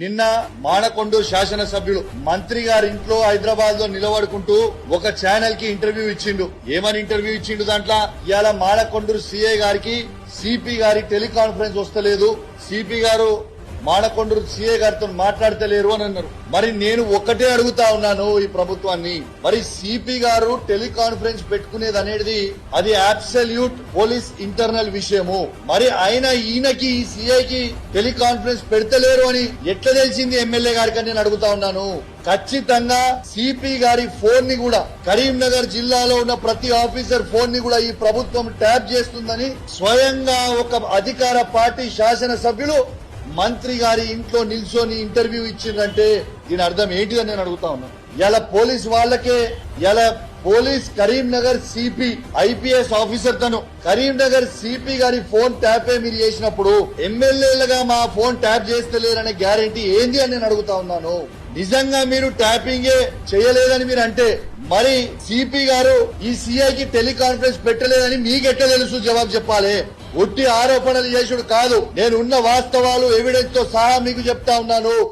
నిన్న మానకొండూరు శాసనసభ్యుడు మంత్రి గారి ఇంట్లో హైదరాబాద్లో నిలబడుకుంటూ ఒక ఛానల్కి ఇంటర్వ్యూ ఇచ్చిండు. ఏమని ఇంటర్వ్యూ ఇచ్చిండు దాంట్లో? ఇవాళ మానకొండూరు సిఐ గారికి సిపి గారి టెలికాన్ఫరెన్స్ వస్తలేదు. సిపి గారు మానకొండూరు సీఏ గారితో మాట్లాడతలేరు అని అన్నారు. మరి నేను ఒక్కటే అడుగుతా ఉన్నాను ఈ ప్రభుత్వాన్ని. మరి సిపి గారు టెలికాన్ఫరెన్స్ పెట్టుకునేది అనేది అది అబ్సల్యూట్ పోలీస్ ఇంటర్నల్ విషయము. మరి ఆయన ఈయనకి ఈ సీఐకి టెలికాన్ఫరెన్స్ పెడతలేరు అని ఎట్లా తెలిసింది ఎమ్మెల్యే గారికి నేను అడుగుతా ఉన్నాను. ఖచ్చితంగా సిపి గారి ఫోన్ని కూడా కరీంనగర్ జిల్లాలో ఉన్న ప్రతి ఆఫీసర్ ఫోన్ని కూడా ఈ ప్రభుత్వం ట్యాప్ చేస్తుందని స్వయంగా ఒక అధికార పార్టీ శాసనసభ్యులు మంత్రి గారి ఇంట్లో నిల్చొని ఇంటర్వ్యూ ఇచ్చిందంటే దీని అర్థం ఏంటిదని నేను అడుగుతా ఉన్నా. ఇలా పోలీస్ వాళ్ళకే ఇలా police Karimnagar CP IPS officer తను. కరీంనగర్ సిపి గారి ఫోన్ ట్యాపే మీరు చేసినప్పుడు ఎమ్మెల్యేలుగా మా ఫోన్ ట్యాప్ చేస్తలేరనే గ్యారంటీ ఏంది అని నేను అడుగుతా ఉన్నాను. నిజంగా మీరు ట్యాపింగే చేయలేదని మీరు అంటే మరి సిపి గారు ఈ సిఐకి టెలికాన్ఫరెన్స్ పెట్టలేదని మీకెట్ట తెలుసు? జవాబు చెప్పాలి. ఒట్టి ఆరోపణలు చేసుడు కాదు. నేను ఉన్న వాస్తవాలు ఎవిడెన్స్తో సహా మీకు చెప్తా ఉన్నాను.